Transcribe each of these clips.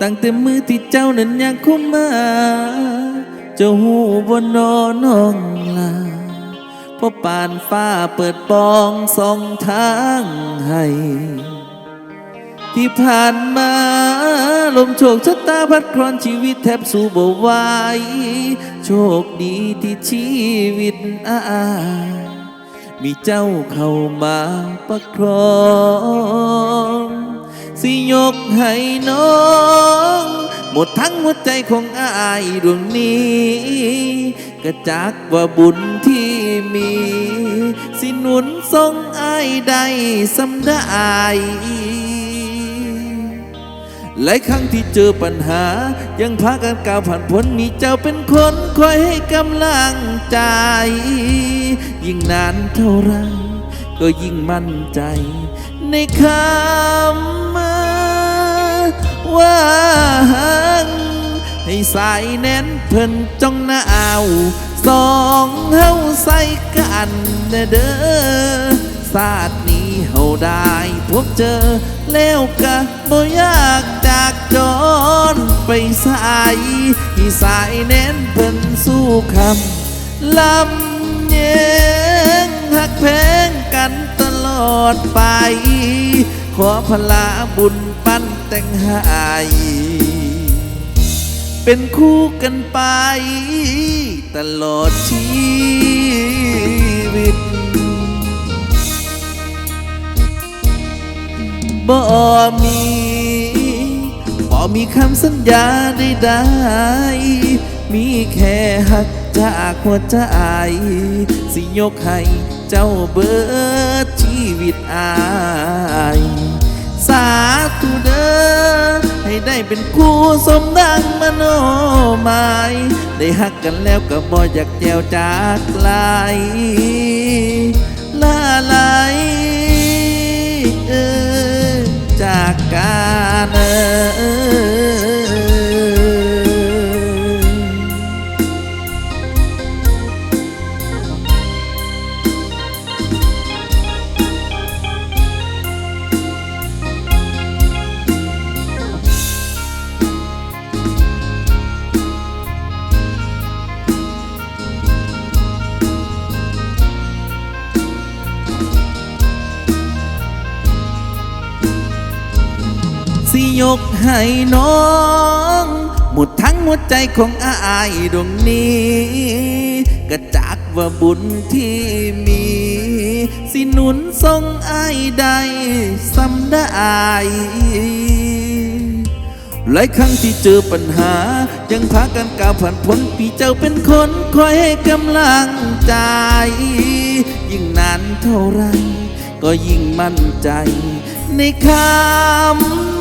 ตั้งแต่มือที่เจ้านั้นยังคุมมา เจ้าหูบนนอนน้องลาพราะปานฟ้าเปิดปองสองทางให้ ที่ผ่านมา ลมโชคชะตาพัดครอนชีวิตแทบสู้บ่ไหวโชคดีที่ชีวิตอายมีเจ้าเข้ามาประครอง สิยกให้น้อง หมดทั้งหัวใจของอายดวงนี้ก็จักว่าบุญที่มี สิหนุนทรงอายได้สำได้หลายครั้งที่เจอปัญหา ยังพากันก้าวผ่านพ้นมีเจ้าเป็นคนคอยให้กำลังใจ ยิ่งนานเท่าไรก็ยิ่งมั่นใจ ในคำว่าหังให้สายแน่นเพิ่นจ้องหน้าเอาสองเฮาใส่กันเด้อศาสตร์นี้เฮาได้พบเจอ แล้วก็บ่อยากจากจรไปสายที่สายแน่นเพิ่นสู้คำลำเย็งหักแพงกัน อดไป ขอพลาบุญปั้นแต่งหายเป็นคู่กันไป ตลอดชีวิตบ่มีบ่มีคำสัญญาใดๆมีแค่หักจากหัวใจ สิยกให้เจ้าเบิด เป็นคู่สมดังมโนหมาย ได้หักกันแล้วก็บ่อยากแจวจากไกลลาไหลาย ยกให้น้อง หมดทั้งหัวใจของอายดวงนี้ก็จักว่าบุญที่มี สิหนุนทรงอายได้สำได้หลายครั้งที่เจอปัญหา ยังพากันก้าวผ่านพ้นปีเจ้าเป็นคนคอยให้กำลังใจ ยิ่งนานเท่าไร ก็ยิ่งมั่นใจในคำ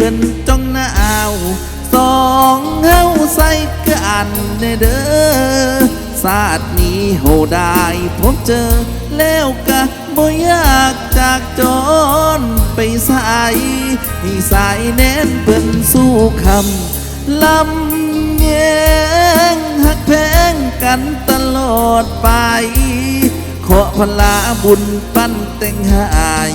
พื่อนจ้องหน้าเอาสองเฮาใส่กันเด้อศาสตร์นี้เฮาได้พบเจอ แล้วก็บ่อยากจากจรไปใสายให้สายแน่นเพิ่นสู้คำลำแยงหักแพงกันตลอดไป ขอพลาบุญปั้นแต่งหาย